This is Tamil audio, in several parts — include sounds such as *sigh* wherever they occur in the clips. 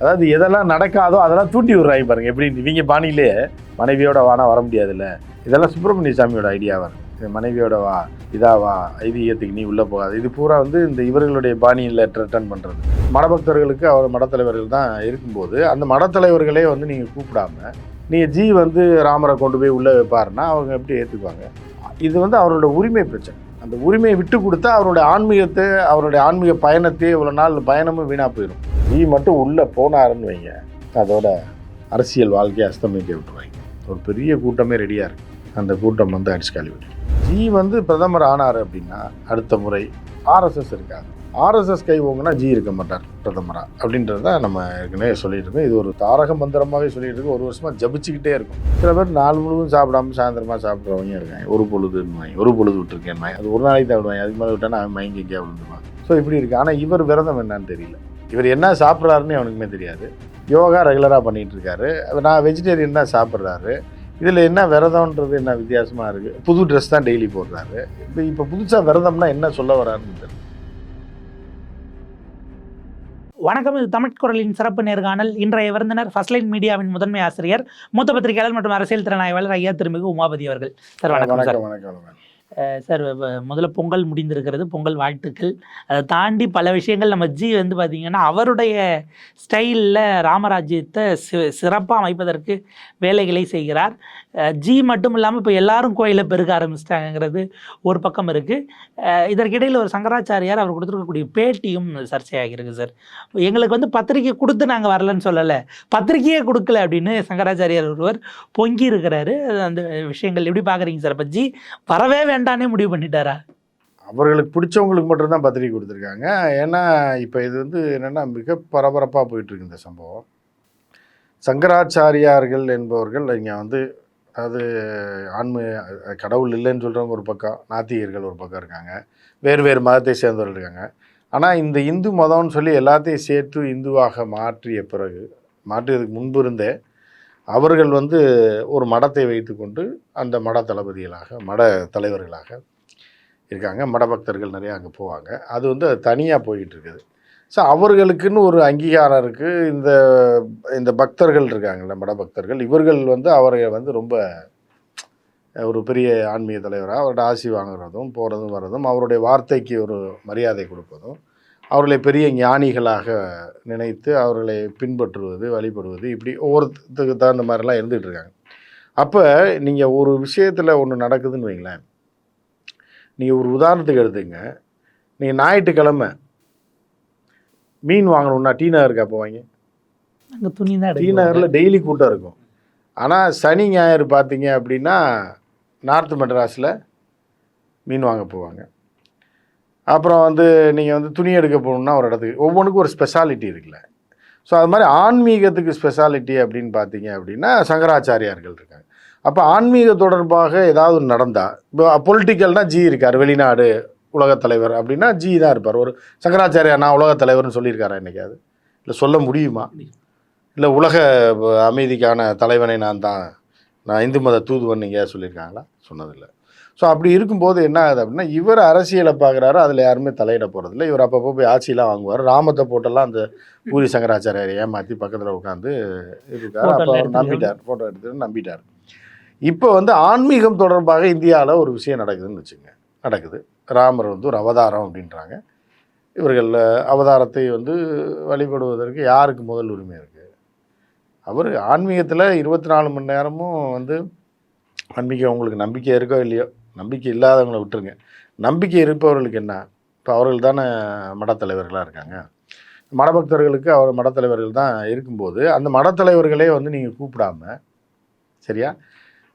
அதாவது எதெல்லாம் நடக்காதோ அதெல்லாம் தூண்டி விடுறாங்க பாருங்க. எப்படி? இவங்க பாணியிலே மனைவியோட வானா வர முடியாதுல்ல. இதெல்லாம் சுப்பிரமணிய சாமியோட ஐடியாவா இருக்கு மனைவியோட வா இதா வா ஐதீகத்துக்கு நீ உள்ளே போகாது. இது பூரா வந்து இந்த இவர்களுடைய பாணியில் ரிட்டர்ன் பண்ணுறது மடபக்தர்களுக்கு அவர் மடத்தலைவர்கள் தான் இருக்கும்போது அந்த மடத்தலைவர்களே வந்து நீங்கள் கூப்பிடாம நீங்கள் ஜி வந்து ராமரை கொண்டு போய் உள்ளே வைப்பாருன்னா அவங்க எப்படி ஏற்றுக்குவாங்க இது வந்து அவரோட உரிமை பிரச்சனை. அந்த உரிமையை விட்டு கொடுத்தா அவருடைய ஆன்மீகத்தை அவருடைய ஆன்மீக பயணத்தையே இவ்வளோ நாள் பயணமும் வீணாக போயிடும் ஜி மட்டும் உள்ளே போனாருன்னு வைங்க. அதோட அரசியல் வாழ்க்கையை அஸ்தமிக்க விட்டுருவாங்க. ஒரு பெரிய கூட்டமே ரெடியாக இருக்கு. அந்த கூட்டம் வந்து அடிச்சு காலி விட்டு ஜி வந்து பிரதமர் ஆனார் அப்படின்னா அடுத்த முறை ஆர்எஸ்எஸ் இருக்காது ஆர்எஸ்எஸ் கை ஓங்குனா ஜி இருக்க மாட்டார் பிரதமரா. அப்படின்றது தான் நம்ம ஏற்கனவே சொல்லிட்டு இருக்கோம். இது ஒரு தாரக மந்திரமாகவே சொல்லிட்டு இருக்கோம். ஒரு வருஷமாக ஜபிச்சுக்கிட்டே இருக்கும். சில பேர் நாள் முழுவதும் சாப்பிடாம சாயந்தரமாக சாப்பிட்றவங்க இருக்காங்க. ஒரு பொழுதுன்னு ஒரு பொழுது விட்டுருக்கேன் அது ஒரு நாளைக்கு தான் விடுவாங்க. அதுக்கு மேலே விட்டானா அவன் மயங்கி எங்கேயா விழுந்துருவான் ஸோ இப்படி இருக்குது ஆனால் இவர் விரதம் என்னன்னு தெரியல. இவர் என்ன சாப்பிட்றாருன்னு அவனுக்குமே தெரியாது. யோகா ரெகுலராக பண்ணிகிட்டு இருக்காரு. நான் வெஜிடேரியன் தான் சாப்பிட்றாரு. இதில் என்ன விரதம்ன்றது என்ன வித்தியாசமாக இருக்குது புது ட்ரெஸ் தான் டெய்லி போடுறாரு. இப்போ இப்போ புதுசாக விரதம்னா என்ன சொல்ல வராருன்னு தெரியல. வணக்கம் இது தமிழ் குரலின் சிறப்பு நேர்காணல். இன்றைய விருந்தினர் ஃபர்ஸ்ட் லைன் மீடியாவின் முதன்மை ஆசிரியர் மூத்த பத்திரிகையாளர் மற்றும் அரசியல் திறனாய்வாளர் ஐயா திருமிகு உமாபதி அவர்கள். சார் வணக்கம் சார். வணக்கம். சார் முதல்ல பொங்கல் முடிந்திருக்கிறது பொங்கல் வாழ்த்துக்கள். அதை தாண்டி பல விஷயங்கள் நம்ம ஜி வந்து பார்த்திங்கன்னா அவருடைய ஸ்டைலில் ராமராஜ்யத்தை சி சிறப்பாக அமைப்பதற்கு வேலைகளை செய்கிறார். ஜி மட்டும் இல்லாமல் இப்போ எல்லாரும் கோயிலை பெருக ஆரம்பிச்சிட்டாங்கிறது ஒரு பக்கம் இருக்குது இதற்கிடையில் ஒரு சங்கராச்சாரியார் அவர் கொடுத்துருக்கக்கூடிய பேட்டியும் சர்ச்சையாகிருக்கு சார். எங்களுக்கு வந்து பத்திரிக்கை கொடுத்து நாங்கள் வரலன்னு சொல்லலை. பத்திரிக்கையே கொடுக்கல அப்படின்னு சங்கராச்சாரியார் ஒருவர் பொங்கி இருக்கிறாரு அந்த விஷயங்கள் எப்படி பார்க்குறீங்க சார்? இப்போ ஜி வரவே வேண்டாம். வேண்டானே முடிவு பண்ணிட்டாரா? அவர்களுக்கு பிடிச்சவங்களுக்கு மட்டும்தான் பத்திரிக்கை கொடுத்துருக்காங்க. ஏன்னா இப்போ இது வந்து என்னென்னா மிக பரபரப்பாக போயிட்டுருக்கு இந்த சம்பவம். சங்கராச்சாரியார்கள் என்பவர்கள் இங்கே வந்து அது ஆன்மீ கடவுள் இல்லைன்னு சொல்கிறவங்க ஒரு பக்கம் நாத்திகர்கள் ஒரு பக்கம் இருக்காங்க. வேறு வேறு மதத்தை சேர்ந்தவர்கள் இருக்காங்க. ஆனால் இந்த இந்து மதம்னு சொல்லி எல்லாத்தையும் சேர்த்து இந்துவாக மாற்றிய பிறகு மாற்றியதுக்கு முன்பு இருந்தே அவர்கள் வந்து ஒரு மடத்தை வைத்துக்கொண்டு அந்த மட தளபதிகளாக மட தலைவர்களாக இருக்காங்க. மடபக்தர்கள் நிறையா அங்கே போவாங்க. அது வந்து அது தனியாக போயிட்டு இருக்குது ஸோ அவர்களுக்குன்னு ஒரு அங்கீகாரம் இருக்குது இந்த இந்த பக்தர்கள் இருக்காங்கல்ல மடபக்தர்கள் இவர்கள் வந்து அவரை வந்து ரொம்ப ஒரு பெரிய ஆன்மீக தலைவராக அவரோட ஆசி வாங்குறதும் போகிறதும் வர்றதும் அவருடைய வார்த்தைக்கு ஒரு மரியாதை கொடுப்பதும் அவர்களை பெரிய ஞானிகளாக நினைத்து அவர்களை பின்பற்றுவது வழிபடுவது இப்படி ஒவ்வொருத்தருக்கு தகுந்த மாதிரிலாம் இருந்துகிட்டு இருக்காங்க. அப்போ நீங்கள் ஒரு விஷயத்தில் ஒன்று நடக்குதுன்னு வைங்களேன். நீங்கள் ஒரு உதாரணத்துக்கு எடுத்துங்க. நீங்கள் ஞாயிற்றுக்கிழமை மீன் வாங்கணும்னா டீ நகருக்கு அப்போ வாங்க? அங்கே துணி தான் டீ நகரில் டெய்லி கூட்டம் இருக்கும். ஆனால் சனி ஞாயிறு பார்த்தீங்க அப்படின்னா நார்த் மெட்ராஸில் மீன் வாங்க போவாங்க. அப்புறம் வந்து நீங்கள் வந்து துணி எடுக்க போகணுன்னா ஒரு இடத்துக்கு. ஒவ்வொன்றுக்கும் ஒரு ஸ்பெஷாலிட்டி இருக்குல்ல. ஸோ அது மாதிரி ஆன்மீகத்துக்கு ஸ்பெஷாலிட்டி அப்படின்னு பார்த்தீங்க அப்படின்னா சங்கராச்சாரியார்கள் இருக்காங்க. அப்போ ஆன்மீக தொடர்பாக ஏதாவது நடந்தால் இப்போ பொலிட்டிக்கல்னால் ஜி இருக்கார் வெளிநாடு உலகத் தலைவர் அப்படின்னா ஜி தான் இருப்பார். ஒரு சங்கராச்சாரியா நான் உலகத் தலைவர்னு சொல்லியிருக்காரா என்னைக்காவது? இல்லை சொல்ல முடியுமா? இல்லை உலக அமைதிக்கான தலைவனை நான் தான் நான் இந்து மத தூதுவன் நீங்கள் சொல்லியிருக்காங்களா? சொன்னதில்லை. ஸோ அப்படி இருக்கும்போது என்ன ஆகுது அப்படின்னா இவர் அரசியலை பார்க்குறாரு அதில் யாருமே தலையிட போகிறதில்ல இவர் அப்பப்போ போய் ஆட்சியெலாம் வாங்குவார். ராமத்தை போட்டெல்லாம் அந்த பூரி சங்கராச்சாரியாரை ஏமாற்றி பக்கத்தில் உட்காந்து இருக்கார். அப்போ அவர் நம்பிட்டார். ஃபோட்டோ எடுத்து நம்பிட்டார். இப்போ வந்து ஆன்மீகம் தொடர்பாக இந்தியாவில் ஒரு விஷயம் நடக்குதுன்னு வச்சுங்க நடக்குது. ராமர் வந்து ஒரு அவதாரம் அப்படின்றாங்க. இவர்கள் அவதாரத்தை வந்து வழிபடுவதற்கு யாருக்கு முதல் உரிமை இருக்குது அவர் ஆன்மீகத்தில் இருபத்தி நாலு மணி நேரமும் வந்து ஆன்மீகம் உங்களுக்கு நம்பிக்கை இருக்கோ இல்லையோ நம்பிக்கை இல்லாதவங்களை விட்டுருங்க. நம்பிக்கை இருப்பவர்களுக்கு என்ன? இப்போ அவர்கள் தானே மடத்தலைவர்களாக இருக்காங்க. மடபக்தர்களுக்கு அவர் மடத்தலைவர்கள் தான் இருக்கும்போது அந்த மடத்தலைவர்களே வந்து நீங்கள் கூப்பிடாம சரியா?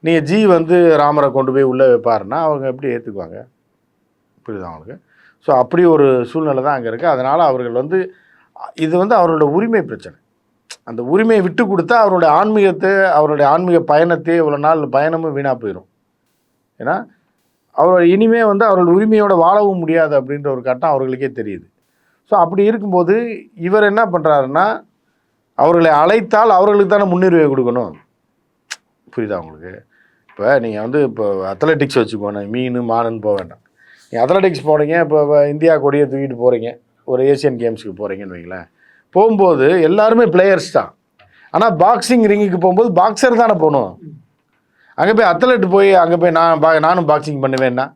நீங்கள் ஜி வந்து ராமரை கொண்டு போய் உள்ளே வைப்பாருன்னா அவங்க எப்படி ஏற்றுக்குவாங்க புரியுதா அவங்களுக்கு ஸோ அப்படி ஒரு சூழ்நிலை தான் அங்கே இருக்குது அதனால் அவர்கள் வந்து இது வந்து அவரோட உரிமை பிரச்சனை. அந்த உரிமையை விட்டு கொடுத்தா அவருடைய ஆன்மீகத்தை அவருடைய ஆன்மீக பயணத்தை இவ்வளோ நாள் பயணமும் வீணாக போயிடும் ஏன்னா அவர் இனிமே வந்து அவர்கள் உரிமையோடு வாழவும் முடியாது அப்படின்ற ஒரு கட்டம் அவர்களுக்கே தெரியுது. ஸோ அப்படி இருக்கும்போது இவர் என்ன பண்ணுறாருன்னா அவர்களை அழைத்தால் அவர்களுக்கு தானே முன்னுரிமை கொடுக்கணும். புரியுதா உங்களுக்கு? இப்போ நீங்கள் வந்து இப்போ அத்லெட்டிக்ஸ் வச்சுக்கோணும் மீன் மானுன்னு போக வேண்டாம். நீங்கள் அத்லெட்டிக்ஸ் போனீங்க இப்போ இப்போ இந்தியா கொடியை தூக்கிட்டு போகிறீங்க ஒரு ஏசியன் கேம்ஸுக்கு போகிறீங்கன்னு வைங்களேன். போகும்போது எல்லாருமே பிளேயர்ஸ் தான். ஆனால் பாக்ஸிங் ரிங்குக்கு போகும்போது பாக்ஸர் தானே போகணும். அங்கே போய் அத்லெட் போய் அங்கே போய் நான் பா- நானும் பாக்ஸிங் பண்ணுவேன்னா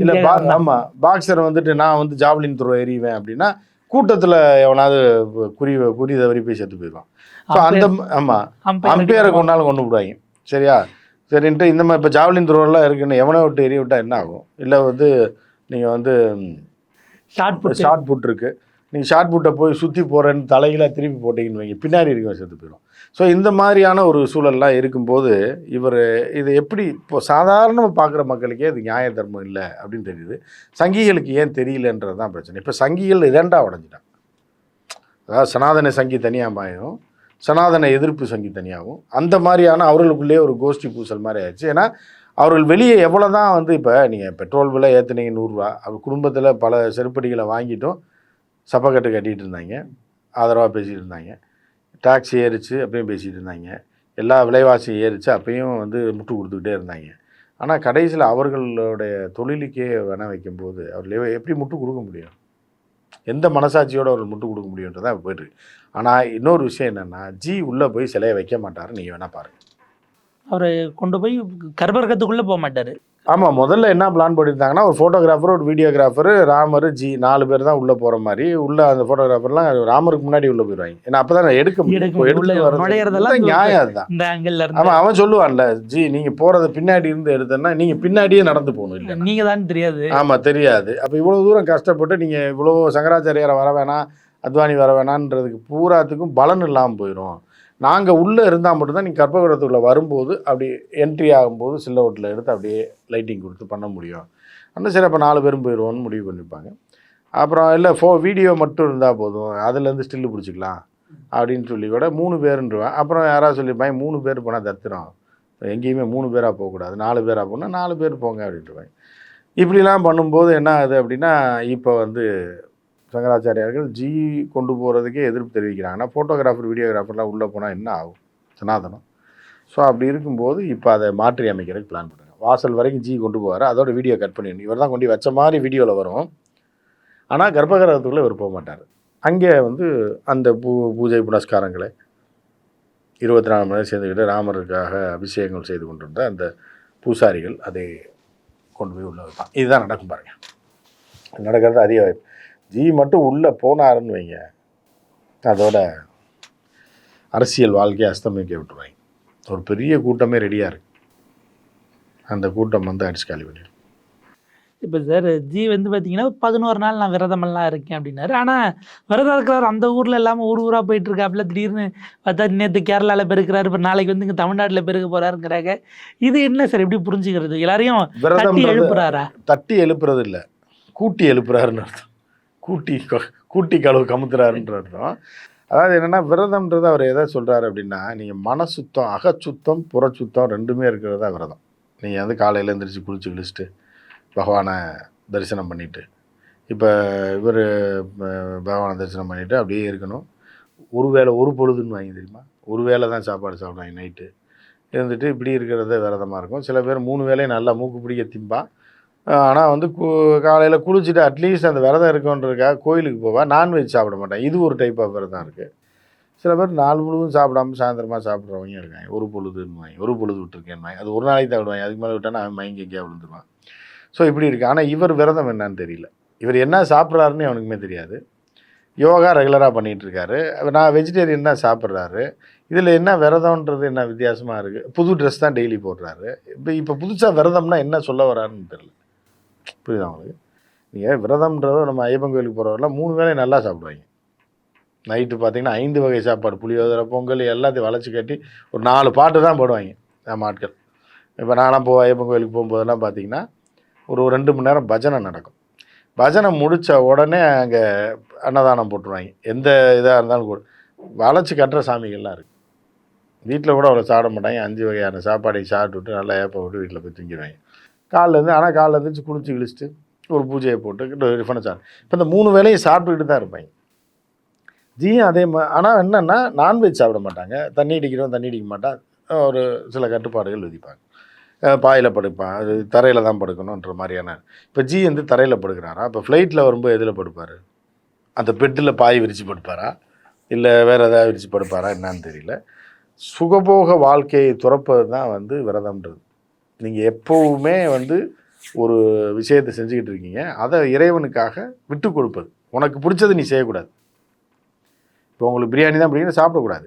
இல்லை பா ஆமாம் பாக்ஸர் வந்துட்டு நான் வந்து ஜாவ்லின் த்ரோ எறிவேன் அப்படின்னா கூட்டத்தில் எவனாவது குறி குறி தவறி போய் செத்து போயிடுவான். ஸோ அந்த ஆமாம் அம்பையரை கொண்டாலும் கொண்டு விடுவாங்க. சரியா? சரின்ட்டு இந்த மாதிரி இப்போ ஜாவ்லின் த்ரோலாம் இருக்குன்னு எவனை விட்டு எரிய விட்டா என்ன ஆகும்? இல்லை வந்து நீங்கள் வந்து ஷார்ட் புட் ஷார்ட் புட் இருக்கு. நீங்கள் ஷார்ட் புட்டை போய் சுற்றி போகிறேன்னு தலைகளாக திருப்பி போட்டிங்கன்னு வைங்க. பின்னாடி இருக்கவன் செத்து போயிடும். ஸோ இந்த மாதிரியான ஒரு சூழல்லாம் இருக்கும்போது இவர் இது எப்படி இப்போ சாதாரணமாக பார்க்குற மக்களுக்கே இது நியாய தர்மம் இல்லை அப்படின்னு தெரியுது. சங்கிகளுக்கு ஏன் தெரியலன்றது தான் பிரச்சனை. இப்போ சங்கிகள் இரண்டாக உடஞ்சிட்டான் அதாவது சனாதன சங்கி தனியாக மாயும் சனாதன எதிர்ப்பு சங்கி தனியாகவும் அந்த மாதிரியான அவர்களுக்குள்ளேயே ஒரு கோஷ்டி பூசல் மாதிரி ஆயிடுச்சு. ஏன்னா அவர்கள் வெளியே எவ்வளோ தான் வந்து இப்போ நீங்கள் பெட்ரோல் விலை ஏற்றுனீங்க நூறுரூவா அவர் குடும்பத்தில் பல செருப்படிகளை வாங்கிட்டோம் சப்பக்கட்டு கட்டிகிட்டு இருந்தாங்க. ஆதரவாக பேசிகிட்டு இருந்தாங்க. டாக்ஸ் ஏறிச்சு அப்பயும் பேசிகிட்டு இருந்தாங்க. எல்லா விலைவாசியும் ஏறிச்சு அப்பயும் வந்து முட்டு கொடுத்துக்கிட்டே இருந்தாங்க. ஆனால் கடைசியில் அவர்களுடைய தொழிலுக்கே வேண வைக்கும்போது அவர் எப்படி முட்டு கொடுக்க முடியும்? எந்த மனசாட்சியோடு அவர்கள் முட்டு கொடுக்க முடியுன்றதான் போயிட்டுருக்கு. ஆனால் இன்னொரு விஷயம் என்னென்னா ஜி உள்ளே போய் சிலையை வைக்க மாட்டார் நீங்கள் வேணால் பாருங்கள் அவரை கொண்டு போய் கர்ப்பரகத்துக்குள்ளே போக மாட்டார். ஆமாம் முதல்ல என்ன பிளான் பண்ணியிருந்தாங்கன்னா ஒரு ஃபோட்டோகிராஃபர் ஒரு வீடியோகிராஃபர் ராமர் ஜி நாலு பேர் தான் உள்ளே போகிற மாதிரி. உள்ள அந்த ஃபோட்டோகிராஃபர்லாம் ராமருக்கு முன்னாடி உள்ளே போயிடுவாங்க ஏன்னா அப்போ தான் எடுக்க முடியும். நியாயம் அதுதான். ஆமாம் அவன் சொல்லுவான்ல ஜி நீங்கள் போகிறத பின்னாடி இருந்து எடுத்தேன்னா நீங்கள் பின்னாடியே நடந்து போகணும் இல்லை நீங்க தான் தெரியாது. ஆமாம் தெரியாது. அப்போ இவ்வளோ தூரம் கஷ்டப்பட்டு நீங்கள் இவ்வளோ சங்கராச்சாரியாரை வர வேணாம் அத்வானி வர வேணான்றதுக்கு பூராத்துக்கும் பலன் இல்லாமல் போயிடும் நாங்கள் உள்ளே இருந்தால் மட்டும்தான் நீங்கள் கர்ப்பகிரகத்துக்குள்ளே வரும்போது அப்படி என்ட்ரி ஆகும்போது சில்லவுட்டில் எடுத்து அப்படியே லைட்டிங் கொடுத்து பண்ண முடியும். அந்த சரி அப்போ நாலு பேரும் போயிடுவோன்னு முடிவு பண்ணியிருப்பாங்க அப்புறம் இல்லை ஃபோ வீடியோ மட்டும் இருந்தால் போதும். அதுலேருந்து ஸ்டில்லு பிடிச்சிக்கலாம். அப்படின்னு சொல்லி கூட மூணு பேருன்றுவேன் அப்புறம் யாராவது சொல்லியிருப்பாங்க மூணு பேர் போனால் தத்துறோம் எங்கேயுமே மூணு பேராக போகக்கூடாது. நாலு பேராக போனால் நாலு பேர் போங்க. அப்படின்ட்டுருவாங்க இப்படிலாம் பண்ணும்போது என்ன ஆகுது அப்படின்னா இப்போ வந்து சங்கராச்சாரியார்கள் ஜி கொண்டு போகிறதுக்கே எதிர்ப்பு தெரிவிக்கிறாங்கன்னா ஃபோட்டோகிராஃபர் வீடியோகிராஃபர்லாம் உள்ளே போனால் என்ன ஆகும்? சனாதனம். ஸோ அப்படி இருக்கும்போது இப்போ அதை மாற்றி அமைக்கிறதுக்கு பிளான் பண்ணுறாங்க. வாசல் வரைக்கும் ஜி கொண்டு போவார். அதோட வீடியோ கட் பண்ணிடணும். இவர் தான் கொண்டு வச்ச மாதிரி வீடியோவில் வரும். ஆனால் கர்ப்பகிரகத்துக்குள்ளே இவர் போக மாட்டார். அங்கே வந்து அந்த பூ பூஜை புனஸ்காரங்களை இருபத்தி நாலு மணி நேரம் சேர்ந்துக்கிட்டு ராமருக்காக அபிஷேகங்கள் செய்து கொண்டிருந்த அந்த பூசாரிகள் அதை கொண்டு போய் உள்ளே வைப்பான் இதுதான் நடக்கும் பாருங்க. நடக்கிறது அதிக வாய்ப்பு ஜி மட்டும் உள்ளே போனாருன்னு வைங்க. அதோட அரசியல் வாழ்க்கையை அஸ்தமிக்க விட்டுருவாங்க. ஒரு பெரிய கூட்டமே ரெடியாக இருக்குது அந்த கூட்டம் வந்து அடிச்சு காலி பண்ணிடும். இப்போ சார் ஜி வந்து பார்த்தீங்கன்னா பதினோரு நாள் நான் விரதமெல்லாம் இருக்கேன் அப்படின்னாரு. ஆனால் விரதம் இருக்கிறார் அந்த ஊரில் இல்லாமல் ஊர் ஊராக போயிட்டு இருக்காப்புல திடீர்னு பார்த்தா நேற்று கேரளாவில் பெருக்கிறாரு இப்போ நாளைக்கு வந்து இங்கே தமிழ்நாட்டில் பெருக்க போறாருங்கிறாங்க. இது என்ன சார் எப்படி புரிஞ்சுக்கிறது? எல்லாரையும் தட்டி விரதம் எழுப்புறாரா? தட்டி எழுப்புறது இல்லை. கூட்டி எழுப்புறாருன்னு அர்த்தம். கூட்டி கூட்டி கழுவு கமுத்துறாருன்ற அர்த்தம். அதாவது என்னென்னா விரதம்ன்றது அவர் எதை சொல்கிறாரு அப்படின்னா நீங்கள் மனசுத்தம் அகச்சுத்தம் புறச்சுத்தம் ரெண்டுமே இருக்கிறது விரதம். நீங்கள் வந்து காலையில் எழுந்திரிச்சு குளிச்சு குளிச்சுட்டு பகவானை தரிசனம் பண்ணிவிட்டு இப்போ இவர் பகவானை தரிசனம் பண்ணிவிட்டு அப்படியே இருக்கணும். ஒரு வேளை ஒரு பொழுதுன்னு வாங்கி தெரியுமா? ஒரு வேளை தான் சாப்பாடு சாப்பிடுவாங்க நைட்டு இருந்துட்டு இப்படி இருக்கிறத விரதமாக இருக்கும். சில பேர் மூணு வேலையும் நல்லா மூக்கு பிடிக்க திம்பான் ஆனால் வந்து கு காலையில் குளிச்சுட்டு அட்லீஸ்ட் அந்த விரதம் இருக்கன்றதுக்காக கோயிலுக்கு போவா. நான்வெஜ் சாப்பிட மாட்டேன் இது ஒரு டைப் ஆஃப் விரதம் இருக்குது சில பேர் நாள் முழுவதும் சாப்பிடாம சாயந்தரமாக சாப்பிட்றவங்க இருக்காங்க. ஒரு பொழுதுன்னு ஒரு பொழுது விட்டுருக்கேன் அது ஒரு நாளைக்கு தவிடுவாங்க அதுக்கு மேலே விட்டானா அவன் மயங்கி எங்கேயா விழுந்துருவான். ஸோ இப்படி இருக்குது ஆனால் இவர் விரதம் என்னன்னு தெரியல. இவர் என்ன சாப்பிட்றாருன்னு அவனுக்குமே தெரியாது. யோகா ரெகுலராக பண்ணிகிட்டு இருக்காரு நான் வெஜிடேரியன் தான் சாப்பிட்றாரு. இதில் என்ன விரதம்ன்றது என்ன வித்தியாசமாக இருக்குது புது ட்ரெஸ் தான் டெய்லி போடுறாரு. இப்போ இப்போ புதுசாக விரதம்னா என்ன சொல்ல வராருன்னு தெரியல. புரியுதா அவங்களுக்கு நீங்கள் விரதம்ன்றதோ நம்ம ஐயப்பன் கோயிலுக்கு போகிறவரெல்லாம் மூணு வேளை நல்லா சாப்பிடுவாங்க. நைட்டு பார்த்தீங்கன்னா ஐந்து வகை சாப்பாடு புளியோதரை பொங்கல் எல்லாத்தையும் வளைச்சி கட்டி ஒரு நாலு பாட்டு தான் போடுவாங்க நம்ம ஆட்கள். இப்போ நான்லாம் போ ஐயப்பன் கோயிலுக்கு போகும்போதெல்லாம் பார்த்தீங்கன்னா ஒரு ரெண்டு மணி நேரம் பஜனை நடக்கும். பஜனை முடித்த உடனே அங்கே அன்னதானம் போட்டுருவாங்க. எந்த இதாக இருந்தாலும் கூட. வளைச்சி கட்டுற சாமிகள்லாம் இருக்குது வீட்டில் கூட அவ்வளோ சாப்பிட மாட்டாங்க. அஞ்சு வகையான சாப்பாடை சாப்பிட்டுட்டு நல்லா ஏப்ப விட்டு வீட்டில் போய் தூங்கிடுவாங்க. காலைலேருந்து ஆனால் காலில் எழுந்திரிச்சு குளிச்சு கிழிச்சிட்டு ஒரு பூஜையை போட்டு டிஃபனை சாப்பிட்டு இப்போ இந்த மூணு வேளையும் சாப்பிட்டுக்கிட்டு தான் இருப்பாங்க. ஜியும் அதே மாதிரி ஆனால் என்னென்னா நான்வெஜ் சாப்பிட மாட்டாங்க. தண்ணி அடிக்கிறோம் தண்ணி அடிக்க மாட்டான். ஒரு சில கட்டுப்பாடுகள் விதிப்பாங்க. பாயில் படுப்பான் அது தரையில் தான் படுக்கணுன்ற மாதிரியான. இப்போ ஜி வந்து தரையில் படுக்கிறாரா? இப்போ ஃப்ளைட்டில் வரும்போது எதில் படுப்பார்? அந்த பெட்டில் பாய் விரித்து படுப்பாரா? இல்லை வேறு எதாவது விரித்து படுப்பாரா? என்னான்னு தெரியல. சுகபோக வாழ்க்கையை துறப்பது தான் வந்து விரதம்ன்றது. நீங்கள் எப்போவுமே வந்து ஒரு விஷயத்தை செஞ்சுக்கிட்டு இருக்கீங்க. அதை இறைவனுக்காக விட்டு கொடுப்பது. உனக்கு பிடிச்சது நீ செய்யக்கூடாது. இப்போ உங்களுக்கு பிரியாணி தான் பிடிக்குன்னா சாப்பிடக்கூடாது.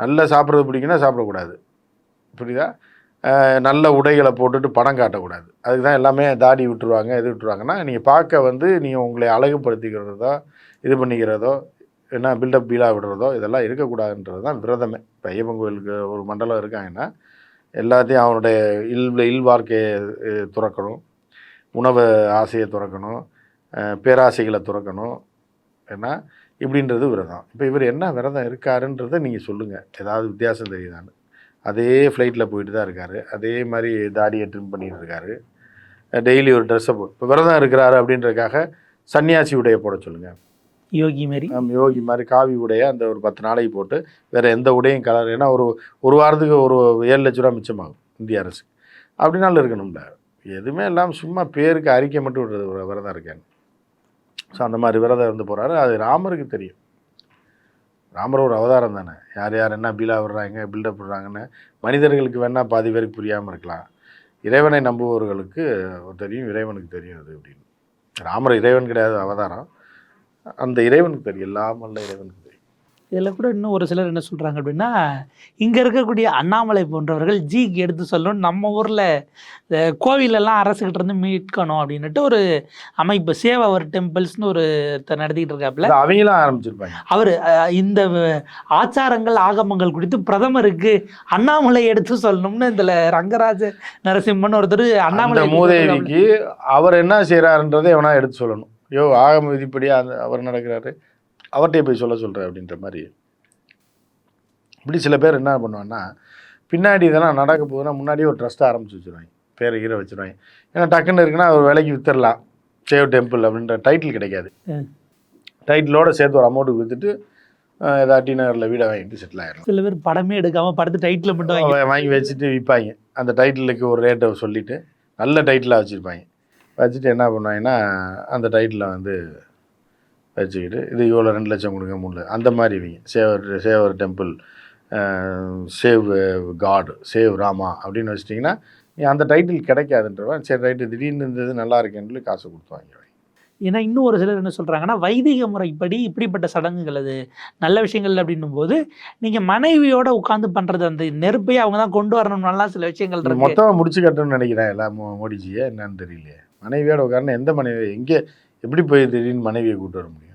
நல்லா சாப்பிட்றது பிடிக்குன்னா சாப்பிடக்கூடாது. புரியுதா? நல்ல உடைகளை போட்டுட்டு படம் காட்டக்கூடாது. அதுக்கு தான் எல்லாமே தாடி விட்டுருவாங்க இது விட்டுருவாங்கன்னா நீங்கள் பார்க்க வந்து நீங்கள் உங்களை அழகுபடுத்திக்கிறதோ இது பண்ணிக்கிறதோ என்ன பில்டப் பீலாக விடுறதோ இதெல்லாம் இருக்கக்கூடாதுன்றது தான் விரதமே. இப்போ ஐயப்பன் கோயிலுக்கு ஒரு மண்டலம் இருக்காங்கன்னா எல்லாத்தையும் அவனுடைய இல் இல் வாழ்க்கையை துறக்கணும். உணவு ஆசையை துறக்கணும். பேராசைகளை துறக்கணும். ஏன்னா இப்படின்றது விரதம். இப்போ இவர் என்ன விரதம் இருக்காருன்றதை நீங்கள் சொல்லுங்கள் ஏதாவது வித்தியாசம் தெரியுதான்னு. அதே ஃப்ளைட்டில் போயிட்டு தான் இருக்காரு. அதே மாதிரி தாடியை ட்ரிம் பண்ணிட்டு இருக்காரு. டெய்லி ஒரு ட்ரெஸ்ஸை போ இப்போ விரதம் இருக்கிறாரு அப்படின்றதுக்காக சன்னியாசி உடைய போட சொல்லுங்கள் யோகி நம்ம யோகி மாதிரி காவி உடைய அந்த ஒரு பத்து நாளைக்கு போட்டு வேறு எந்த உடையும் கலர் ஏன்னா ஒரு ஒரு வாரத்துக்கு ஒரு ஏழு லட்ச ரூபா மிச்சமாகும் இந்திய அரசு அப்படினாலும் இருக்கணும்ல. எதுவுமே இல்லாமல் சும்மா பேருக்கு அறிக்கை மட்டும் விடுறது விரதம் இருக்கேன் ஸோ அந்த மாதிரி விரதம் இருந்து போகிறாரு அது ராமருக்கு தெரியும். ராமர் ஒரு அவதாரம் தானே. யார் யார் என்ன பீலா விடுறாங்க பில்டப் விடுறாங்கன்னு மனிதர்களுக்கு வேணால் பாதி பேருக்கு புரியாமல் இருக்கலாம். இறைவனை நம்புபவர்களுக்கு தெரியும் இறைவனுக்கு தெரியும் அது அப்படின்னு. ராமர் இறைவன் கிடையாது அவதாரம். அந்த இறைவனுக்கு தெரியும். எல்லாம் வல்ல இறைவனுக்கு இதில் கூட இன்னும் ஒரு சிலர் என்ன சொல்கிறாங்க அப்படின்னா இங்கே இருக்கக்கூடிய அண்ணாமலை போன்றவர்கள் ஜிக்கு எடுத்து சொல்லணும் நம்ம ஊரில் கோவிலெல்லாம் அரசுக்கிட்ட இருந்து மீட்கணும் அப்படின்னுட்டு ஒரு அமைப்பு சேவ் அவர் டெம்பிள்ஸ்னு ஒரு நடத்திக்கிட்டு இருக்காப்புல. அவங்களும் ஆரம்பிச்சிருப்பாங்க. அவர் இந்த ஆச்சாரங்கள் ஆகமங்கள் குறித்து பிரதமருக்கு அண்ணாமலை எடுத்து சொல்லணும்னு இதில் ரங்கராஜ நரசிம்மன் ஒருத்தர் அண்ணாமலை மூதேவிக்கு அவர் என்ன செய்கிறாருன்றதை எவனா எடுத்து சொல்லணும். யோ ஆகம விதிப்படி அவர் நடக்கிறாரு. அவர்கிட்டயே போய் சொல்ல சொல்கிற அப்படின்ற மாதிரி. இப்படி சில பேர் என்ன பண்ணுவாங்கன்னா பின்னாடி இதெல்லாம் நடக்க போகுதுன்னா முன்னாடியே ஒரு ட்ரஸ்ட்டை ஆரம்பிச்சு வச்சுருவாங்க. பேரை ஈர வச்சுருவாங்க. ஏன்னா டக்குன்னு இருக்குன்னா ஒரு விலைக்கு வித்துடலாம். சேவ் டெம்பிள் அப்படின்ற டைட்டில் கிடைக்காது. டைட்டிலோட சேர்த்து ஒரு அமௌண்ட்டுக்கு விற்றுட்டு ஏதாவது டி நகரில் வீடை வாங்கிட்டு செட்டில் ஆயிடும் சில பேர் படமே எடுக்காம படத்து டைட்டில் மட்டும் வாங்கி வச்சுட்டு விற்பாங்க அந்த டைட்டிலுக்கு ஒரு ரேட்டை சொல்லிவிட்டு நல்ல டைட்டிலாக வச்சுருப்பாங்க. வச்சுட்டு என்ன பண்ணுவாங்கன்னா அந்த டைட்டிலை வந்து வச்சுக்கிட்டு இது இவ்வளோ ரெண்டு லட்சம் கொடுங்க மூணு அந்த மாதிரி இவங்க. Saver saver temple save god save Rama அப்படின்னு வச்சிட்டிங்கன்னா நீ அந்த டைட்டில் கிடைக்காதுன்றவன் சரி ரைட்டு திடீர்னு இருந்தது நல்லா இருக்கேன்னு சொல்லி காசு கொடுத்து வாங்கிடுவாங்க. ஏன்னா இன்னும் ஒரு சிலர் என்ன சொல்கிறாங்கன்னா வைதிக முறைப்படி இப்படிப்பட்ட சடங்குகள் அது நல்ல விஷயங்கள் அப்படின்னும் போது நீங்கள் மனைவியோட உட்காந்து பண்ணுறது அந்த நெருப்பையே அவங்க தான் கொண்டு வரணும்னாலாம் சில விஷயங்கள் மொத்தமாக முடிச்சு கட்டணும்னு நினைக்கிறேன் எல்லாம் மோடிஜியை. என்னன்னு தெரியலையே. மனைவியோட உட்காந்து எந்த மனைவி எங்கே எப்படி போய் திடீர்னு மனைவியை கூட்டு வர முடியும்?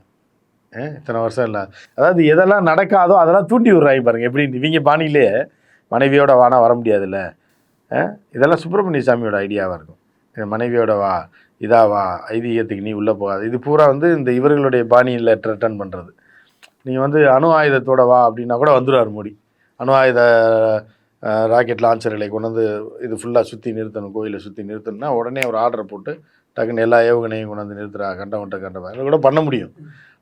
இத்தனை வருஷம் இல்லை. அதாவது எதெல்லாம் நடக்காதோ அதெல்லாம் தூண்டி விடுறாங்க பாருங்கள் எப்படி இவங்க பாணியிலே மனைவியோட வானா வர முடியாதுல்ல. ஆ? இதெல்லாம் சுப்பிரமணிய சாமியோட ஐடியாவாக இருக்கும். மனைவியோட வா இதா வா ஐதீகத்துக்கு நீ உள்ளே போகாது. இது பூரா வந்து இந்த இவர்களுடைய பாணியில் ரிட்டர்ன் பண்ணுறது நீங்கள் வந்து அணு ஆயுதத்தோட வா அப்படின்னா கூட வந்துடுவார் மோடி. அணு ஆயுத ராக்கெட் லான்ச்சர்களை கொண்டு வந்து இது ஃபுல்லாக சுற்றி நிறுத்தணும் கோயிலை சுற்றி நிறுத்தணும்னா உடனே ஒரு ஆர்டரை போட்டு டக்குன்னு எல்லா ஏவுகணையும் கொண்டு வந்து நிறுத்துறா கண்டவன்ட்ட கண்டவன் அதை கூட பண்ண முடியும்.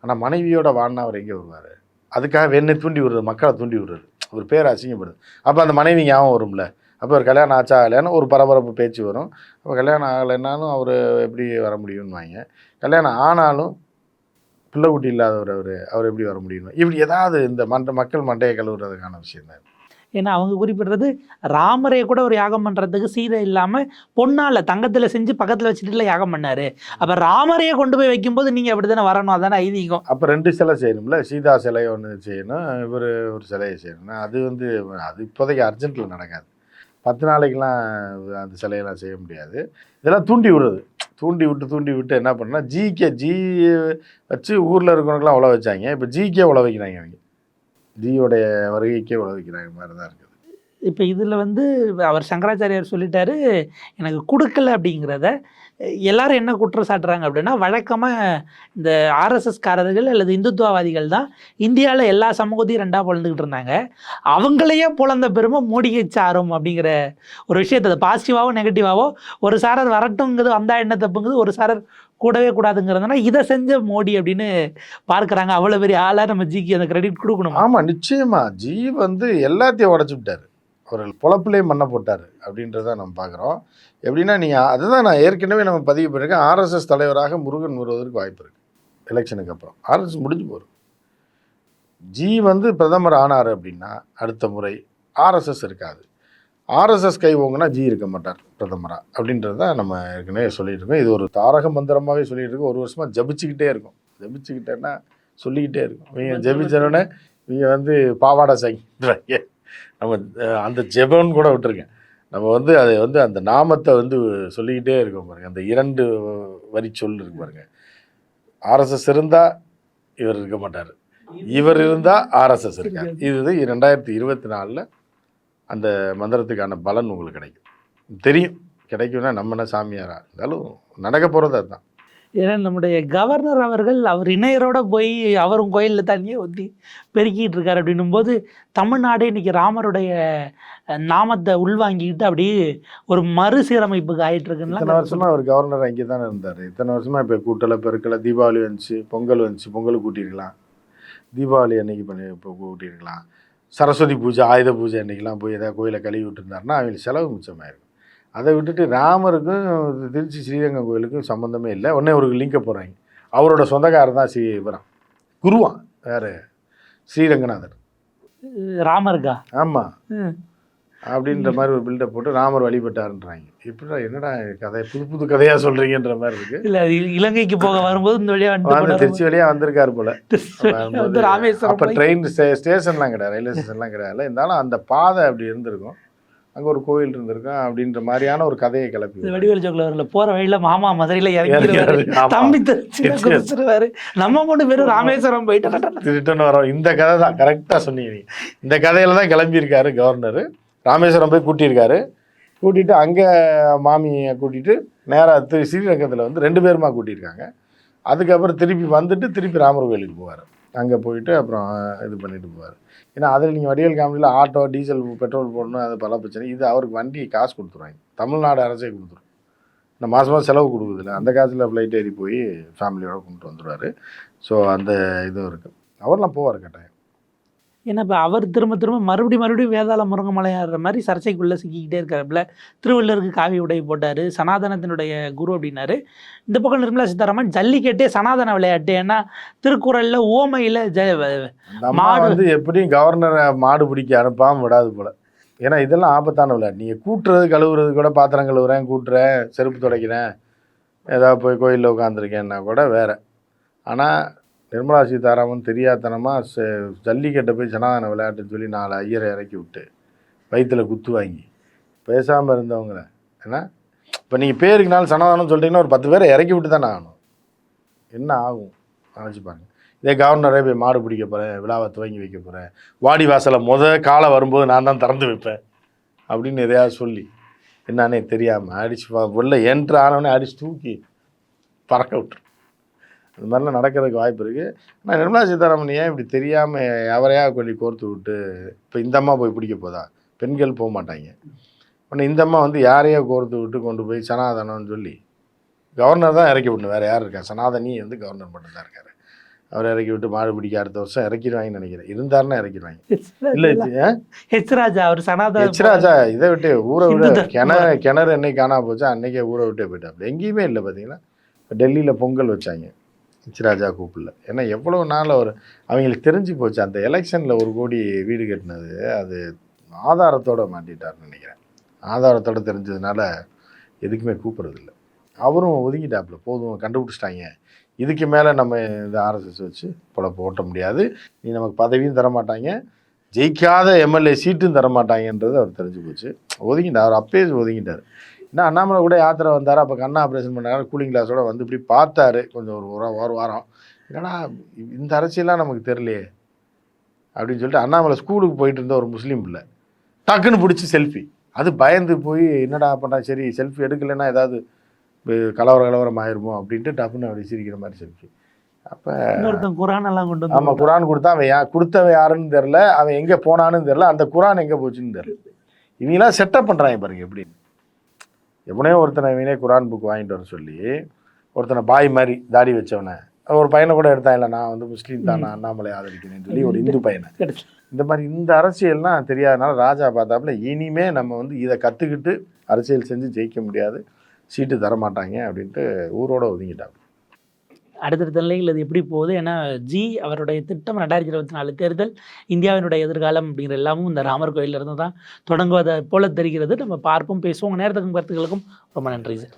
ஆனால் மனைவியோட வாழ்னா அவர் எங்கே வருவார். அதுக்காக வேணே தூண்டி விடுறது மக்களை தூண்டி விடுறது. ஒரு பேர் அசிங்கப்படுது. அப்போ அந்த மனைவி ஞாபகம் வரும்ல? அப்போ ஒரு கல்யாணம் ஆச்சா ஆகலைன்னு ஒரு பரபரப்பு பேச்சு வரும். அப்போ கல்யாணம் ஆகலைன்னாலும் அவர் எப்படி வர முடியும்னு கல்யாணம் ஆனாலும் பிள்ளைக்குட்டி இல்லாதவர் அவர் அவர் எப்படி வர முடியும் இப்படி ஏதாவது இந்த மண்ட மக்கள் மண்டையை கழுவுறதுக்கான விஷயம் தான் ஏன்னா அவங்க குறிப்பிடுறது ராமரே கூட ஒரு யாகம் பண்ணுறதுக்கு சீதை இல்லாமல் பொண்ணால் தங்கத்தில் செஞ்சு பக்கத்தில் வச்சுட்டுல யாகம் பண்ணார். அப்போ ராமரையே கொண்டு போய் வைக்கும்போது நீங்கள் அப்படி தானே வரணும்? அதானே ஐதீகம். அப்போ ரெண்டு சிலை செய்யணும்ல? சீதா சிலை ஒன்று செய்யணும் இவர் ஒரு சிலையை செய்யணும். அது வந்து அது இப்போதைக்கு அர்ஜென்ட்டில் நடக்காது. பத்து நாளைக்கெலாம் அந்த சிலையெல்லாம் செய்ய முடியாது. இதெல்லாம் தூண்டி விடுறது. தூண்டி விட்டு தூண்டி விட்டு என்ன பண்ணால் ஜிகே ஜி வச்சு ஊரில் இருக்கிறவங்களாம் உழ வச்சாங்க. இப்போ ஜிகே உழ வைக்கிறாங்க அவங்க ஜியோடைய வருகைக்கே உழவிக்கிறாங்க மாதிரி தான் இருக்குது. இப்போ இதில் வந்து அவர் சங்கராச்சாரியார் சொல்லிட்டாரு எனக்கு கொடுக்கல அப்படிங்கிறத எல்லாரும் என்ன குற்றம் சாட்டுறாங்க அப்படின்னா வழக்கமாக இந்த ஆர்எஸ்எஸ்காரர்கள் அல்லது இந்துத்துவவாதிகள் தான் இந்தியாவில் எல்லா சமூகத்தையும் ரெண்டாக பொழந்துக்கிட்டு இருந்தாங்க. அவங்களையே பொழந்த பெருமை மோடியை சாரும் அப்படிங்கிற ஒரு விஷயத்தை அது பாசிட்டிவாவோ நெகட்டிவாவோ ஒரு சாரர் வரட்டுங்கிறது வந்தால் என்ன தப்புங்குது ஒரு சாரர் கூடவே கூடாதுங்கிறதுனா இதை செஞ்ச மோடி அப்படின்னு பார்க்குறாங்க. அவ்வளோ பெரிய ஆளாக நம்ம ஜிக்கு அந்த கிரெடிட் கொடுக்கணும்? ஆமாம் நிச்சயமாக ஜி வந்து எல்லாத்தையும் உடச்சி விட்டார். ஒரு பொழப்புலேயே மண்ணை போட்டார் அப்படின்றத நம்ம பார்க்குறோம். எப்படின்னா நீங்கள் அதுதான் நான் ஏற்கனவே நம்ம பதிவு பண்ணியிருக்கேன். ஆர்எஸ்எஸ் தலைவராக முருகன் வருவதற்கு வாய்ப்பு இருக்குது எலெக்ஷனுக்கு அப்புறம். ஆர்எஸ்எஸ் முடிஞ்சு போகும் ஜி வந்து பிரதமர் ஆனார் அப்படின்னா அடுத்த முறை ஆர்எஸ்எஸ் இருக்காது. ஆர்எஸ்எஸ் கை ஓங்குனா ஜி இருக்க மாட்டார் பிரதமராக அப்படின்றது தான் நம்ம ஏற்கனவே சொல்லிட்டு இருக்கோம். இது ஒரு தாரக மந்திரமாகவே சொல்லிட்டு இருக்கோம். ஒரு வருஷமாக ஜபிச்சுக்கிட்டே இருக்கும். ஜபிச்சுக்கிட்டேன்னா சொல்லிக்கிட்டே இருக்கும். நீங்கள் ஜபிச்சோடனே நீங்கள் வந்து பாவாடை சங்கின்றாங்க நம்ம அந்த ஜெபம்னு கூட விட்டுருக்கேன். நம்ம வந்து அதை வந்து அந்த நாமத்தை வந்து சொல்லிக்கிட்டே இருக்கோம் பாருங்கள் அந்த இரண்டு வரி சொல் இருக்கு பாருங்க. ஆர்எஸ்எஸ் இருந்தால் இவர் இருக்க மாட்டார். இவர் இருந்தால் ஆர்எஸ்எஸ் இருக்கார். இது ரெண்டாயிரத்தி இருபத்தி நாலில் அந்த மந்திரத்துக்கான பலன் உங்களுக்கு கிடைக்கும். தெரியும். கிடைக்கும்னா நம்ம என்ன சாமியாரா இருந்தாலும் நடக்க போகிறது அதுதான். ஏன்னா நம்முடைய கவர்னர் அவர்கள் அவர் இணையரோட போய் அவரும் கோயிலில் தண்ணியை ஊற்றி பெருக்கிட்டு இருக்காரு அப்படின்னும் போது தமிழ்நாடே இன்னைக்கு ராமருடைய நாமத்தை உள்வாங்கிக்கிட்டு அப்படியே ஒரு மறுசீரமைப்புக்கு இத்தனை இருக்குன்னா வருஷமா அவர் கவர்னர் அங்கே தானே இருந்தார். இத்தனை வருஷமா இப்போ கூட்டலை பெருக்கலை தீபாவளி வந்துச்சு பொங்கல் வந்துச்சு பொங்கலுக்கு கூட்டியிருக்கலாம். தீபாவளி அன்னைக்கு பண்ணி இப்போ கூட்டியிருக்கலாம். சரஸ்வதி பூஜை ஆயுத பூஜை அன்னைக்கெல்லாம் போய் ஏதாவது கோயிலை கழுவி விட்டுருந்தாருன்னா அவங்களுக்கு செலவு மிச்சமாயிருக்கும் அதை விட்டுட்டு ராமருக்கும் திருச்சி ஸ்ரீரங்கம் கோயிலுக்கும் சம்மந்தமே இல்லை. உடனே ஒரு லிங்கை போடுறாங்க. அவரோட சொந்தக்காரர் தான் ஸ்ரீ இவரான் குருவான் வேறு ஸ்ரீரங்கநாதர். ராமருக்கா? ஆமாம். அப்படின்ற மாதிரி ஒரு பில்டப் போட்டு ராமர் வழிபட்டாருன்றாங்க. எப்படிடா என்னடா கதை புது புது கதையாக சொல்கிறீங்கன்ற மாதிரி இருக்குது இல்ல இலங்கைக்கு போக வரும்போது இந்த வழியா வந்து திருச்சி வழியா வந்திருக்காரு போல. *laughs* ராமேஸ்வரம் அப்ப ட்ரெயின் ஸ்டேஷன்லாம் கிடையாது ரயில்வே ஸ்டேஷன்லாம் கிடையாது. இருந்தாலும் அந்த பாதை அப்படி இருந்திருக்கும். அங்க ஒரு கோயில் இருந்திருக்கும் அப்படின்ற மாதிரியான ஒரு கதையை கிளப்பி வடிவேல் ஜோக்ல வரல போற வழியில மாமா மதுரையில இறங்கிடுவாரு. தம்பி. *laughs* குதிச்சிருவாரு நம்ம மூணு பேரும் ராமேஸ்வரம் போயிட்டு ரிட்டர்ன் வரோம். இந்த கதை தான் கரெக்டாக சொன்னீங்க. இந்த கதையில தான் கிளம்பியிருக்காரு கவர்னர் ராமேஸ்வரம் போய் கூட்டியிருக்காரு. கூட்டிட்டு அங்கே மாமியை கூட்டிட்டு நேராக திரு ஸ்ரீரங்கத்தில் வந்து ரெண்டு பேருமா கூட்டியிருக்காங்க. அதுக்கப்புறம் திருப்பி வந்துட்டு திருப்பி ராமர் கோயிலுக்கு போவார். அங்கே போயிட்டு அப்புறம் இது பண்ணிட்டு போவார். ஏன்னா அதில் நீங்கள் வடிவேல் காமெடியில் ஆட்டோ டீசல் பெட்ரோல் போடணும் அது பல பிரச்சனை. இது அவருக்கு வண்டி காசு கொடுத்துருவாங்க. தமிழ்நாடு அரசே கொடுத்துரும். இந்த மாதம் மாதம் செலவு கொடுக்குதில்ல அந்த காசில் ஃப்ளைட் ஏறி போய் ஃபேமிலியோடு கொண்டு வந்துடுவார் ஸோ அந்த இதுவும் இருக்குது அவர்லாம் போவார் கட்டாயம். ஏன்னா இப்போ அவர் திரும்ப திரும்ப மறுபடியும் மறுபடியும் வேதாள முருங்கமலையாடுற மாதிரி சர்ச்சைக்குள்ளே சிக்கிக்கிட்டே இருக்காருல. திருவள்ளுவருக்கு காவி உடை போட்டார் சனாதனத்தினுடைய குரு அப்படின்னாரு. இந்த பக்கம் நிர்மலா சீதாராமன் ஜல்லிக்கட்டே சனாதன விளையாட்டு. ஏன்னா திருக்குறளில் ஓமையில் ஜ மாடு. வந்து எப்படியும் கவர்னரை மாடு பிடிக்க அனுப்பாமல் விடாது போல. ஏன்னா இதெல்லாம் ஆபத்தான விளையாட்டு. நீங்கள் கூட்டுறது கழுவுறது கூட பாத்திரம் கழுவுறேன் கூட்டுறேன் செருப்பு துடைக்கிறேன் ஏதாவது போய் கோயிலில் உட்காந்துருக்கேன்னா கூட வேற. ஆனால் நிர்மலா சீதாராமன் தெரியாதனமாக ஜல்லிக்கட்டை போய் ஜனாதன விளையாட்டுன்னு சொல்லி நாலு ஐயரை இறக்கி விட்டு வயிற்றுல குத்து வாங்கி பேசாமல் இருந்தவங்கள. ஏன்னா இப்போ நீங்கள் பேருக்குனாலும் சனாதனம் சொல்லிட்டீங்கன்னா ஒரு பத்து பேரை இறக்கி விட்டு தானே ஆகணும். என்ன ஆகும்? நினச்சி பாருங்க. இதே கவர்னரே போய் மாடு பிடிக்க போகிறேன் விழாவை துவங்கி வைக்க போகிறேன் வாடி வாசலை முத காலை வரும்போது நான் தான் திறந்து வைப்பேன் அப்படின்னு எதையாவது சொல்லி என்னன்னே தெரியாமல் அடிச்சு பா- என்ட்ரு ஆனவொடனே அடித்து தூக்கி பறக்க விட்டுரு அது மாதிரிலாம் நடக்கிறதுக்கு வாய்ப்பு இருக்குது ஆனால் நிர்மலா சீதாராமன் ஏன் இப்படி தெரியாமல் அவரையா கொல்லி கோர்த்து விட்டு இப்போ இந்த அம்மா போய் பிடிக்க போதா? பெண்கள் போக மாட்டாங்க. உடனே இந்த அம்மா வந்து யாரையோ கோர்த்து விட்டு கொண்டு போய் சனாதனம்னு சொல்லி கவர்னர் தான் இறக்கி விடணும். வேறு யார் இருக்கா? சனாதனி வந்து கவர்னர் மட்டும் தான் இருக்காரு. அவர் இறக்கி விட்டு மாடு பிடிக்க அடுத்த வருஷம் இறக்கிடுவாங்கன்னு நினைக்கிறேன். இருந்தாருன்னா இறக்கிடுவாங்க. இல்லை ஹெச் ராஜா அவர் சனாதன எச்ராஜா இதை விட்டு ஊரை விட. கிணறு கிணறு என்னைக்கு காணா போச்சா அன்னைக்கே ஊரை விட்டே போயிட்டாப்புல எங்கேயுமே இல்லை பார்த்தீங்களா இப்போ டெல்லியில் பொங்கல் வச்சாங்க. எச்ராஜா கூப்பிடல. ஏன்னா எவ்வளோ நாள் அவர் அவங்களுக்கு தெரிஞ்சு போச்சு அந்த எலெக்ஷனில் ஒரு கோடி வீடு கட்டினது அது ஆதாரத்தோட மாட்டிட்டாருன்னு நினைக்கிறேன். ஆதாரத்தோடு தெரிஞ்சதுனால எதுக்குமே கூப்பிட்றதில்ல. அவரும் ஒதுங்கிட்டாப்புல போதும் கண்டுபிடிச்சிட்டாங்க. இதுக்கு மேலே நம்ம இந்த ஆர்எஸ்எஸ் வச்சு பொழப்பு ஓட்ட முடியாது. நீ நமக்கு பதவியும் தரமாட்டாங்க. ஜெயிக்காத எம்எல்ஏ சீட்டும் தரமாட்டாங்கன்றது அவர் தெரிஞ்சு போச்சு. ஒதுங்கிட்டார் அவர் அப்பயே ஒதுங்கிட்டார். என்ன அண்ணாமலை கூட யாத்திரை வந்தார். அப்போ கண்ணா ஆப்ரேஷன் பண்ணாரு. கூலிங் கிளாஸோட வந்து இப்படி பார்த்தாரு. கொஞ்சம் ஒரு ஒரு ஒரு வாரம். என்னடா இந்த அரசியலாம் நமக்கு தெரியலையே. அப்படின்னு சொல்லிட்டு அண்ணாமலை ஸ்கூலுக்கு போயிட்டு இருந்த ஒரு முஸ்லீம் பிள்ளை. டக்குன்னு பிடிச்சி செல்ஃபி அது பயந்து போய் என்னடா பண்ணா சரி செல்ஃபி எடுக்கலைன்னா ஏதாவது கலவர கலவரம் ஆயிருமோ? அப்படின்ட்டு டப்புன்னு அப்படி சிரிக்கிற மாதிரி செல்ஃபி அப்போ குரான் எல்லாம் கொண்டு ஆமா வந்து குரான் கொடுத்தா அவன் யா கொடுத்தவன் யாருன்னு தெரில அவன் எங்க போனான்னு தெரில அந்த குரான் எங்க போச்சுன்னு தெரில இவங்களாம் செட்டப் பண்றாங்க பாருங்க எப்படி? எவனே ஒருத்தனை இவனே குரான் புக் வாங்கிட்டு வர சொல்லி ஒருத்தனை பாய் மாதிரி தாடி வச்சவனை ஒரு பையனை கூட எடுத்தான் இல்லை நான் வந்து முஸ்லீம் தான் நான் அண்ணாமலை ஆதரிக்கிறேன்னு சொல்லி ஒரு இந்து பையனை. இந்த மாதிரி இந்த அரசியல்லாம் தெரியாதனால ராஜா பார்த்தாப்புல இனிமே நம்ம வந்து இதை கற்றுக்கிட்டு அரசியல் செஞ்சு ஜெயிக்க முடியாது சீட்டு தரமாட்டாங்க அப்படின்ட்டு ஊரோட ஒதுங்கிட்டாங்க அடுத்தடுத்த நிலையில் அது எப்படி போகுது? ஏன்னா ஜி அவருடைய திட்டம் ரெண்டாயிரத்தி இருபத்தி நாலு தேர்தல் இந்தியாவினுடைய எதிர்காலம் அப்படிங்கிற எல்லாமும் இந்த ராமர் கோயிலிருந்து தான் தொடங்குவதை போல தெரிகிறது. நம்ம பார்ப்போம் பேசுவோம். நேரத்துக்கும் கருத்துக்களுக்கும் ரொம்ப நன்றி சார்.